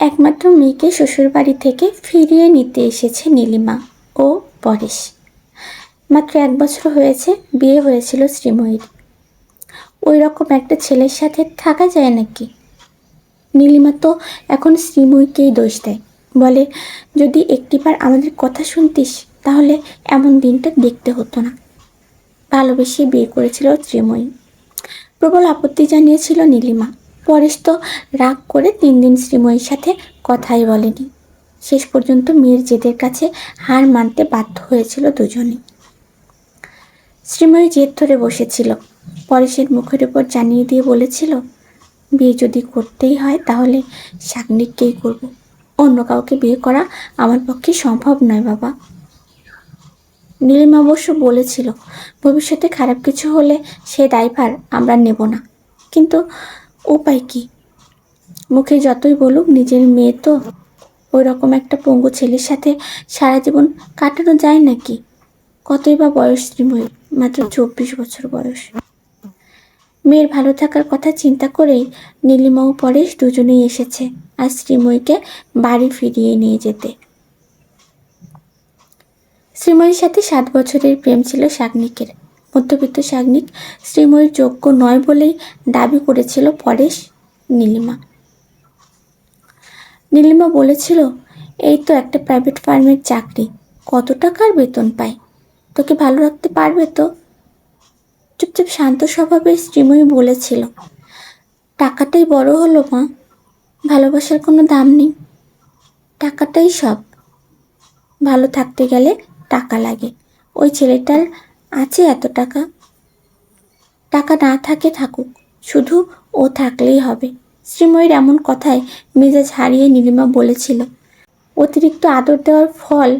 একমাত্র মেয়েকে শ্বশুরবাড়ি থেকে ফিরিয়ে নিতে এসেছে নীলিমা ও পরেশ। মাত্র এক বছর হয়েছে, বিয়ে হয়েছিল শ্রীময়ীর। ওই রকম একটা ছেলের সাথে থাকা যায় নাকি? নীলিমা তো এখন শ্রীময়ীকেই দোষ দেয়। বলে, যদি একটিবার আমাদের কথা শুনতিস, তাহলে এমন দিনটা দেখতে হতো না। ভালোবেসে বিয়ে করেছিল শ্রীময়ী। প্রবল আপত্তি জানিয়েছিল নীলিমা। পরেশ তো রাগ করে তিন দিন শ্রীময়ীর সাথে কথাই বলেনি। শেষ পর্যন্ত মেয়ের জেদের কাছে হার মানতে বাধ্য হয়েছিল দুজনে শ্রীময়ী জেদ ধরে বসেছিল। পরেশের মুখের উপর জানিয়ে দিয়ে বলেছিল, বিয়ে যদি করতেই হয় তাহলে সাগ্নিককেই করব। অন্য কাউকে বিয়ে করা আমার পক্ষে সম্ভব নয়, বাবা। নীলিমা অবশ্য বলেছিল, ভবিষ্যতে খারাপ কিছু হলে সে দায়ভার আমরা নেব না। কিন্তু উপায় কি? মুখে যতই বলুক, নিজের মেয়ে তো ওই রকম একটা পঙ্গু ছেলের সাথে সারা জীবন কাটানো যায় নাকি? কতই বা বয়স শ্রীময়ী মাত্র চব্বিশ বছর বয়স। মেয়ের ভালো থাকার কথা চিন্তা করেই নীলিমা ও পরেশ দুজনেই এসেছে আর শ্রীময়ীকে বাড়ি ফিরিয়ে নিয়ে যেতে। শ্রীময়ীর সাথে সাত বছরের প্রেম ছিল শাগনিকের। মধ্যবিত্ত শাগনিক শ্রীময়ীর যোগ্য নয় বলেই দাবি করেছিল পরেশ নীলিমা। নীলিমা বলেছিল, এই তো একটা প্রাইভেট ফার্মের চাকরি, কত টাকার বেতন পায় তোকে ভালো রাখতে পারবে তো? চুপচাপ শান্ত স্বভাবে শ্রীময়ী বলেছিল, টাকাটাই বড় হলো মা, ভালোবাসার কোনো দাম নেই। টাকাটাই সব। ভালো থাকতে গেলে টাকা লাগে। ওই ছেলেটার আছে এত টাকা? টাকা না থাকে থাকুক, শুধু ও থাকলেই হবে। শ্রীময়ীর এমন কথায় মেজাজ হারিয়ে নীলিমা বলেছিল, অতিরিক্ত আদর দেওয়ার ফল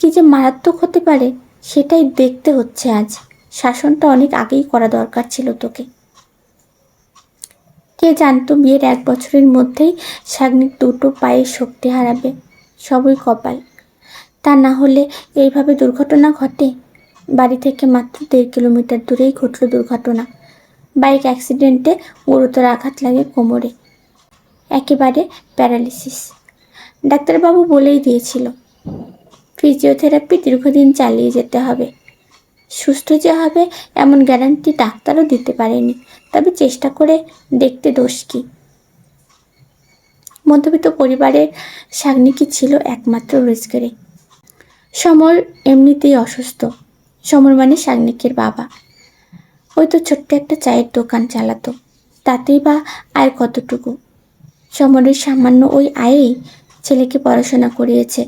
কি যে মারাত্মক হতে পারে, সেটাই দেখতে হচ্ছে আজ। শাসনটা অনেক আগেই করা দরকার ছিল তোকে। কে জানতো বিয়ের এক বছরের মধ্যেই সাগ্নিক দুটো পায়ে শক্তি হারাবে, সবই কপাল। তা না হলে এইভাবে দুর্ঘটনা ঘটে? বাড়ি থেকে মাত্র দেড় কিলোমিটার দূরেই ঘটল দুর্ঘটনা। বাইক অ্যাক্সিডেন্টে গুরুতর আঘাত লাগে কোমরে। একেবারে প্যারালিসিস ডাক্তারবাবু বলেই দিয়েছিল, ফিজিওথেরাপি দীর্ঘদিন চালিয়ে যেতে হবে। সুস্থ যে হবে এমন গ্যারান্টি ডাক্তারও দিতে পারেনি, তবে চেষ্টা করে দেখতে দোষ কী? মধ্যবিত্ত পরিবারের সাগ্নিকি ছিল একমাত্র রোজগারে। সমর এমনিতেই অসুস্থ। সমর মানে সাগ্নিকের বাবা। ওই তো ছোট্ট একটা চায়ের দোকান চালাতো। তাতেই বা আয় কতটুকু? সমরের সামান্য ওই আয়েই ছেলেকে পড়াশোনা করিয়েছে।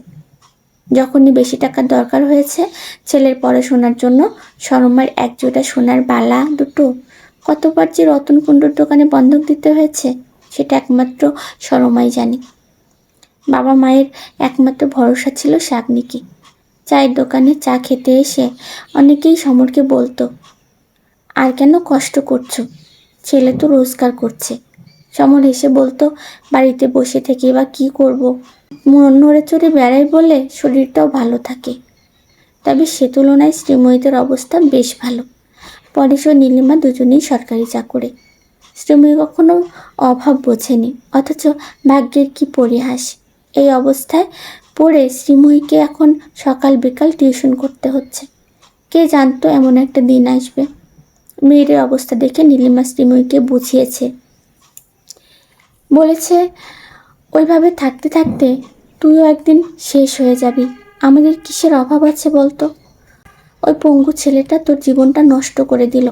যখনই বেশি টাকার দরকার হয়েছে, ছেলের পড়াশোনার জন্য সরমার এক জোড়া সোনার বালা দুটো, কতবার যে রতন কুণ্ডুর দোকানে বন্ধক দিতে হয়েছে, সেটা একমাত্র সরমাই জানি। বাবা মায়ের একমাত্র ভরসা ছিল শাগনিকি। চায়ের দোকানে চা খেতে এসে অনেকেই সমরকে বলতো, আর কেন কষ্ট করছ? ছেলে তো রোজগার করছে। সমর এসে বলতো, বাড়িতে বসে থেকে বা কী করব? মন নড়ে চড়ে বেড়াই বলে শরীরটাও ভালো থাকে। তবে সে তুলনায় শ্রীময়ীদের অবস্থা বেশ ভালো। পরেশ ও নীলিমা দুজনেই সরকারি চাকরে। শ্রীময়ী কখনো অভাব বোঝেনি, অথচ ভাগ্যের কি পরিহাস? এই অবস্থায় পড়ে শ্রীময়ীকে এখন সকাল বিকাল টিউশন করতে হচ্ছে। কে জানতো এমন একটা দিন আসবে? মেয়ের অবস্থা দেখে নীলিমা শ্রীময়ীকে বুঝিয়েছে। বলেছে, ওইভাবে থাকতে থাকতে তুইও একদিন শেষ হয়ে যাবি। আমাদের কিসের অভাব আছে বলতো? ওই পঙ্গু ছেলেটা তোর জীবনটা নষ্ট করে দিল।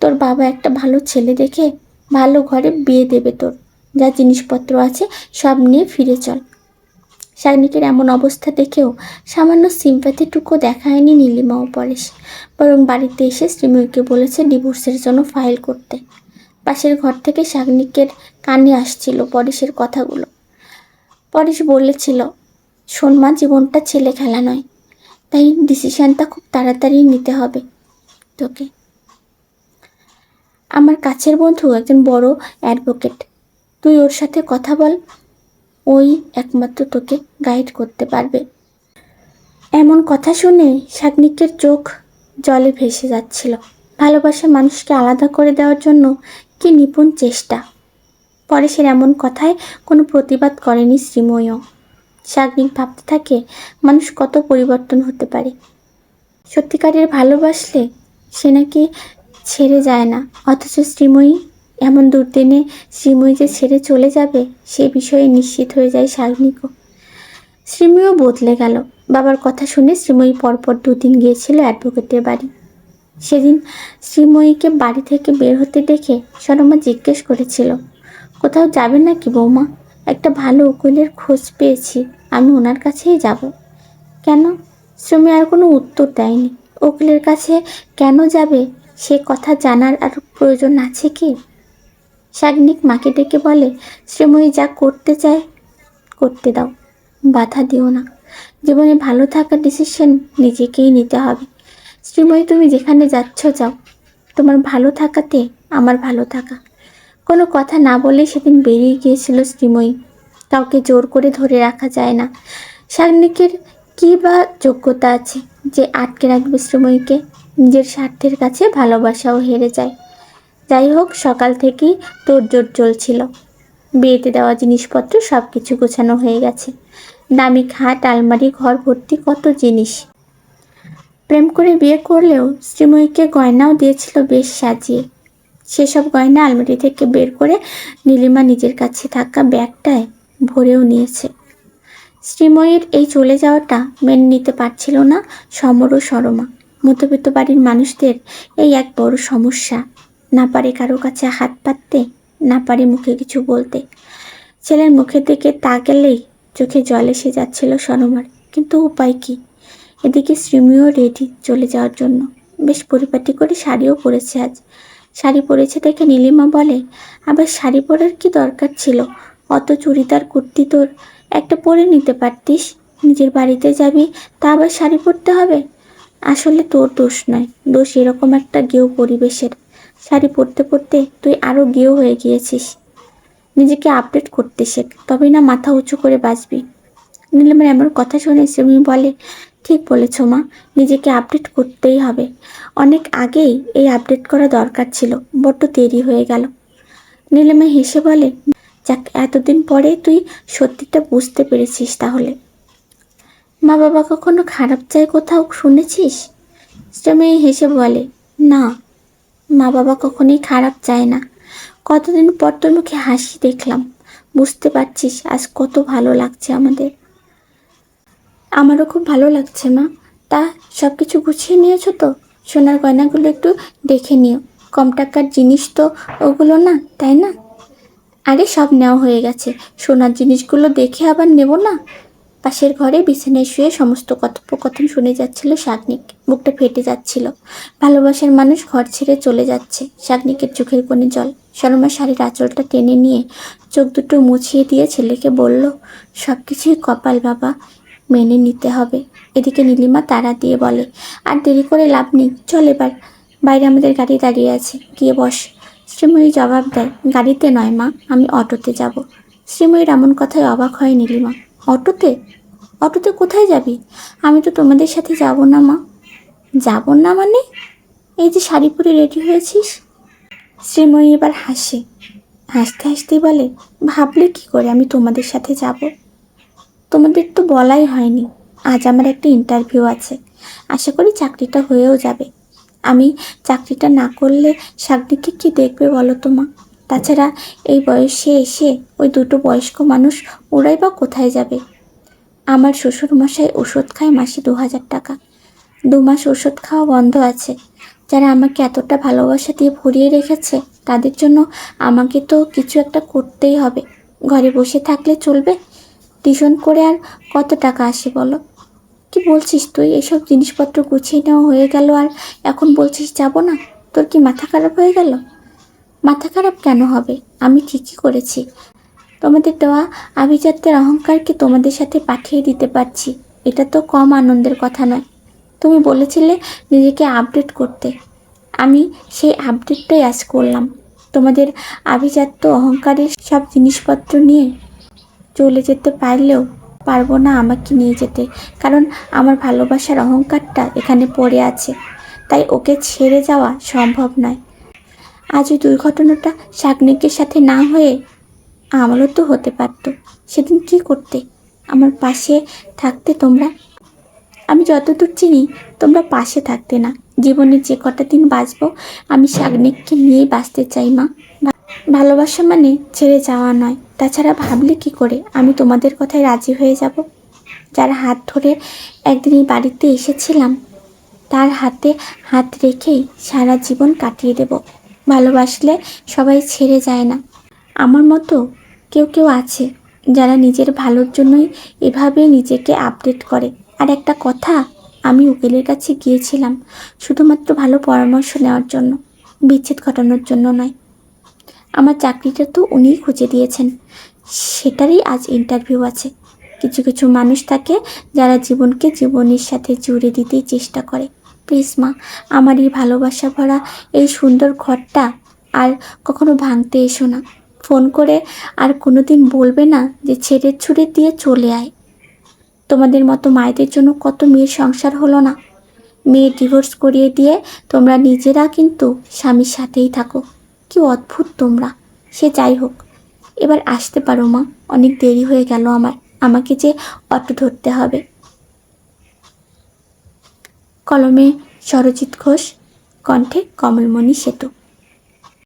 তোর বাবা একটা ভালো ছেলে দেখে ভালো ঘরে বিয়ে দেবে তোর। যা জিনিসপত্র আছে সব নিয়ে ফিরে চল। শাগনিকের এমন অবস্থা দেখেও সামান্য সিম্প্যাথিটুকু দেখায়নি নীলিমা ও পরেশ বরং বাড়িতে এসে শ্রীময়ীকে বলেছে ডিভোর্সের জন্য ফাইল করতে। পাশের ঘর থেকে শাগনিকের কানে আসছিল পরেশের কথাগুলো। পরেশ বলেছিল সোনমা জীবনটা ছেলে খেলা নয়। তাই ডিসিশানটা খুব তাড়াতাড়ি নিতে হবে তোকে। আমার কাছের বন্ধু একজন বড় অ্যাডভোকেট তুই ওর সাথে কথা বল ওই একমাত্র তোকে গাইড করতে পারবে। এমন কথা শুনে শাগনিকের চোখ জলে ভেসে যাচ্ছিল। ভালোবাসা মানুষকে আলাদা করে দেওয়ার জন্য কি নিপুণ চেষ্টা। পরেশের এমন কথায় কোনো প্রতিবাদ করেনি শ্রীময়ও। শাগনিক ভাবতে থাকে, মানুষ কত পরিবর্তন হতে পারে। সত্যিকারের ভালোবাসলে সে নাকি ছেড়ে যায় না। অথচ শ্রীময়ী এমন দুর্দিনে শ্রীময়ী যে ছেড়ে চলে যাবে, সে বিষয়ে নিশ্চিত হয়ে যায় শাগনিকও শ্রীময়ও বদলে গেল। বাবার কথা শুনে শ্রীময়ী পরপর দুদিন গিয়েছিল অ্যাডভোকেটের বাড়ি। সেদিন শ্রীময়ীকে বাড়ি থেকে বের হতে দেখে সরমা জিজ্ঞেস করেছিল, কোথাও যাবে নাকি বৌমা? একটা ভালো উকিলের খোঁজ পেয়েছি, আমি ওনার কাছেই যাব। কেন? শ্রমী আর কোনো উত্তর দেয়নি। উকিলের কাছে কেন যাবে? সে কথা জানার আর প্রয়োজন আছে কি? শাগনিক মাকে ডেকে বলে, শ্রীময়ী যা করতে চায়, করতে দাও। বাধা দিও না। জীবনে ভালো থাকার ডিসিশন নিজেকেই নিতে হবে। শ্রীময়ী, তুমি যেখানে যাচ্ছ, যাও। তোমার ভালো থাকাতে আমার ভালো থাকা। কোনো কথা না বলে সেদিন বেরিয়ে গিয়েছিল শ্রীময়ী। কাউকে জোর করে ধরে রাখা যায় না। সাগ্নিকের কী বা যোগ্যতা আছে যে আটকে রাখবে শ্রীময়ীকে? নিজের স্বার্থের কাছে ভালোবাসাও হেরে যায়। যাই হোক সকাল থেকেই তোড়জোড় চলছিল। বিয়েতে দেওয়া জিনিসপত্র সব কিছু গোছানো হয়ে গেছে। দামি খাট, আলমারি, ঘর ভর্তি কত জিনিস। প্রেম করে বিয়ে করলেও শ্রীময়ীকে গয়নাও দিয়েছিল বেশ সাজিয়ে। সেসব গয়না আলমারি থেকে বের করে নীলিমা নিজের কাছে থাকা ব্যাগটায় ভরেও নিয়েছে। শ্রীময়ীর এই চলে যাওয়াটা মেনে নিতে পারছিল না সমর ও সরমা। মধ্যবিত্ত বাড়ির মানুষদের এই এক বড় সমস্যা। না পারে কারও কাছে হাত পাততে, না পারে মুখে কিছু বলতে। ছেলের মুখের দিকে তাকালেই চোখে জল এসে যাচ্ছিল সরমার কিন্তু উপায় কি? এদিকে শ্রীমিও রেডি চলে যাওয়ার জন্য। বেশ পরিপাটি করে শাড়িও পরেছে আজ। শাড়ি পরেছে দেখে নীলিমা বলে, আবার শাড়ি পরার কি দরকার ছিল? অত চুড়িদার কুর্তি তোর, একটা পরে নিতে পারতিস? নিজের বাড়িতে যাবি, তা আবার শাড়ি পরতে হবে? আসলে তোর দোষ নয়, দোষ এরকম একটা গেও পরিবেশের। শাড়ি পরতে পরতে তুই আরও গেও হয়ে গিয়েছিস। নিজেকে আপডেট করতে শেখ, তবেই না মাথা উঁচু করে বাঁচবি। নীলিমার এমন কথা শুনে সিমি বলে, ঠিক বলেছ মা, নিজেকে আপডেট করতেই হবে। অনেক আগেই এই আপডেট করা দরকার ছিল, বড্ড দেরি হয়ে গেল। নীলিমা হেসে বলে, যাক, এতদিন পরে তুই সত্যিটা বুঝতে পেরেছিস তাহলে। মা বাবা কখনো খারাপ চায় কোথাও শুনেছিস? শ্রমী হেসে বলে, না মা বাবা কখনোই খারাপ চায় না। কতদিন পর তোর মুখে হাসি দেখলাম। বুঝতে পারছিস আজ কত ভালো লাগছে আমাদের। আমারও খুব ভালো লাগছে মা। তা সব কিছু গুছিয়ে নিয়েছো তো? সোনার গয়নাগুলো একটু দেখে নিও। কম টাকার জিনিস তো ওগুলো না, তাই না? আরে সব নেওয়া হয়ে গেছে। সোনার জিনিসগুলো দেখে আবার নেব না? পাশের ঘরে বিছানায় শুয়ে সমস্ত কথোপকথন শুনে যাচ্ছিল শাগনিক। বুকটা ফেটে যাচ্ছিল। ভালোবাসার মানুষ ঘর ছেড়ে চলে যাচ্ছে, শাগনিকের চোখের কোণে জল। শর্মা শাড়ির আঁচলটা টেনে নিয়ে চোখ দুটো মুছিয়ে দিয়ে ছেলেকে বলল সব কিছুই কপাল বাবা, মেনে নিতে হবে। এদিকে নীলিমা তারা দিয়ে বলে, আর দেরি করে লাভ নেই, চল এবার। বাইরে আমাদের গাড়ি দাঁড়িয়ে আছে, গিয়ে বস। শ্রীময়ী জবাব দেয়, গাড়িতে নয় মা, আমি অটোতে যাব। শ্রীময়ীর এমন কথায় অবাক হয় নীলিমা। অটোতে? অটোতে কোথায় যাবি? আমি তো তোমাদের সাথে যাব না, মা। যাব না মানে? এই যে শাড়ি পরে রেডি হয়েছিস? শ্রীময়ী এবার হাসে। হাসতে হাসতেই বলে, ভাবলে কি করে আমি তোমাদের সাথে যাব? তোমাদের তো বলাই হয়নি। আজ আমার একটা ইন্টারভিউ আছে। আশা করি চাকরিটা হয়েও যাবে। আমি চাকরিটা না করলে শাকদিকে কি দেখবে বলো তো, মা? তাছাড়া এই বয়সে এসে ওই দুটো বয়স্ক মানুষ ওরাই বা কোথায় যাবে? আমার শ্বশুর মশাই ওষুধ খায় মাসে দু হাজার টাকা। দু মাস ওষুধ খাওয়া বন্ধ আছে। যারা আমাকে এতটা ভালোবাসা দিয়ে ভরিয়ে রেখেছে, তাদের জন্য আমাকে তো কিছু একটা করতেই হবে। ঘরে বসে থাকলে চলবে? টিউশন করে আর কত টাকা আসে বলো? কি বলছিস তুই? এসব জিনিসপত্র গুছিয়ে নেওয়া হয়ে গেল আর এখন বলছিস যাব না? তোর কি মাথা খারাপ হয়ে গেল? মাথা খারাপ কেন হবে? আমি ঠিকই করেছি। তোমাদের দেওয়া আভিজাত্যের অহংকারকে তোমাদের সাথে পাঠিয়ে দিতে পারছি। এটা তো কম আনন্দের কথা নয়। তুমি বলেছিলে নিজেকে আপডেট করতে। আমি সেই আপডেটটাই আজ করলাম। তোমাদের আভিজাত্য, অহংকারের সব জিনিসপত্র নিয়ে চলে যেতে পারলেও পারব না আমাকে নিয়ে যেতে। কারণ আমার ভালোবাসার অহংকারটা এখানে পড়ে আছে। তাই ওকে ছেড়ে যাওয়া সম্ভব নয়। আজ ওই দুর্ঘটনাটা শাগনিকের সাথে না হয়ে আমারও তো হতে পারতো। সেদিন কি করতে? আমার পাশে থাকতে তোমরা? আমি যতদূর চিনি, তোমরা পাশে থাকতে না। জীবনে যে কটা দিন বাঁচবো, আমি শাগনিককে নিয়েই বাঁচতে চাই, মা। ভালোবাসা মানে ছেড়ে যাওয়া নয়। তাছাড়া ভাবলে কি করে? আমি তোমাদের কথায় রাজি হয়ে যাব। যার হাত ধরে একদিন এই বাড়িতে এসেছিলাম, তার হাতে হাত রেখেই সারা জীবন কাটিয়ে দেব। ভালোবাসলে সবাই ছেড়ে যায় না। আমার মতো কেউ কেউ আছে যারা নিজের ভালোর জন্যই এভাবে নিজেকে আপডেট করে। আর একটা কথা, আমি উকিলের কাছে গিয়েছিলাম শুধুমাত্র ভালো পরামর্শ নেওয়ার জন্য, বিচ্ছেদ ঘটানোর জন্য নয়। আমার চাকরিটা তো উনিই খুঁজে দিয়েছেন। সেটারই আজ ইন্টারভিউ আছে। কিছু কিছু মানুষ থাকে যারা জীবনকে জীবনের সাথে জুড়ে দিতেই চেষ্টা করে। প্লিজ মা আমার এই ভালোবাসা ভরা এই সুন্দর ঘরটা আর কখনো ভাঙতে এসো না। ফোন করে আর কোনোদিন বলবে না যে ছেড়ে ছুড়ে দিয়ে চলে আয়। তোমাদের মতো মায়েদের জন্য কত মেয়ের সংসার হলো না। মেয়ে ডিভোর্স করিয়ে দিয়ে তোমরা নিজেরা কিন্তু স্বামীর সাথেই থাকো। কি অদ্ভুত তোমরা। সে যাই হোক, এবার আসতে পারো মা, অনেক দেরি হয়ে গেল আমার। আমাকে যে অটো ধরতে হবে। কলমে সরজিৎ ঘোষ কণ্ঠে কমলমণি সেতু।